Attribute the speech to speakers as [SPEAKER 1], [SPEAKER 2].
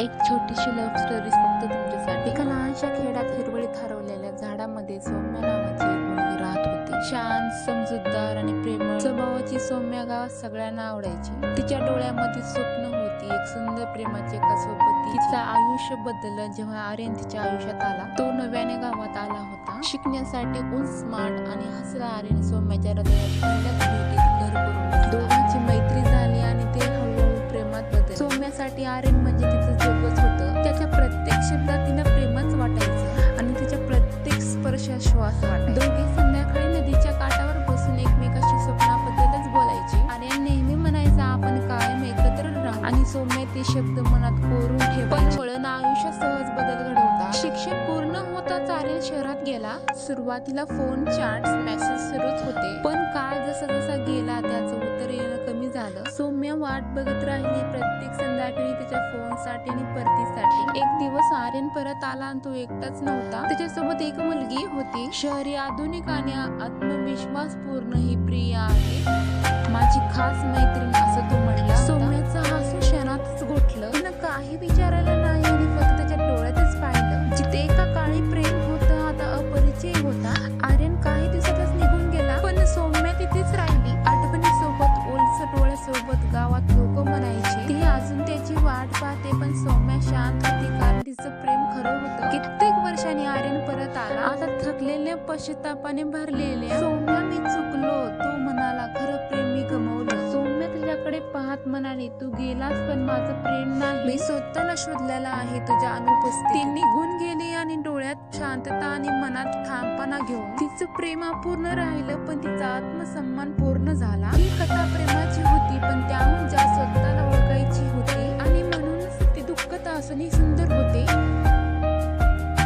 [SPEAKER 1] एक छोटीशी love story फक्त तुमच्यासाठी. एका लहानशा खेड्यात हिरवळीत हरवलेल्या झाडामध्ये सौम्य नावाची एक मुलगी राहत होती. शांत समजूतदार आणि प्रेमळ. स्वभावाची सौम्य गावात सगळ्यांना आवडायची. तिच्या डोळ्यामध्ये स्वप्न होती. एक सुंदर प्रेमाची एका सोबत. तिचं आयुष्य बदललं जेव्हा आर्यन तिच्या आयुष्यात आला. तो नव्याने गावात आला होता. शिकण्यासाठी उन स्मार्ट आणि हसरा आर्यन सौम्याच्या हृदयात पहिल्याच भेटीत घर करून दोघांची मैत्री झाली आणि ते हळूहळू प्रेमात बदल सौम्यासाठी आर्यन असं वाटतं दोघे संध्याकाळी नदीच्या काठावर बसून एकमेकाशी स्वप्नाबद्दलच बोलायचे. आणि नेहमी म्हणायचा आपण कायम एकत्र राहू. आणि सौम्य ते शब्द मनात कोरून ठेवून आयुष्य सहज बदल घडवता शिक्षण पूर्ण होताच चालेल शहरात गेला. सुरुवातीला फोन चॅट मेसेज सुरूच होते. पण काळ जसा जसा गेला त्याचं झालं. सौम्य वाट बघत राहिली प्रत्येक संध्याकाळी तिच्या फोनसाठी आणि परतीसाठी. एक दिवस आर्यन परत आला आणि तो एकटाच नव्हता. त्याच्यासोबत एक मुलगी होती. शहरी आधुनिक आणि आत्मविश्वास पूर्ण ही प्रिया आहे. माझी खास मैत्री वाट पाहते पण सौम्या शांत होती. कारण तिचं प्रेम खरं होतं. कित्येक वर्षांनी आर्यन परत आला. आता थकलेल्या पश्चितापाने भरलेल्या. सौम्या मी चुकलो. तो म्हणाला खरं प्रेम मी गमवलं. सौम्य तुझ्याकडे पाहत म्हणाली तू गेलास पण माझं प्रेम नाही. मी स्वतःला शोधलेला आहे तुझ्या अनुपस्थित निघून गेली आणि डोळ्यात शांतता आणि मनात ठामपणा घेऊन तिचं प्रेम अपूर्ण राहिलं पण तिचा आत्मसन्मान पूर्ण झाला. ही कथा प्रेम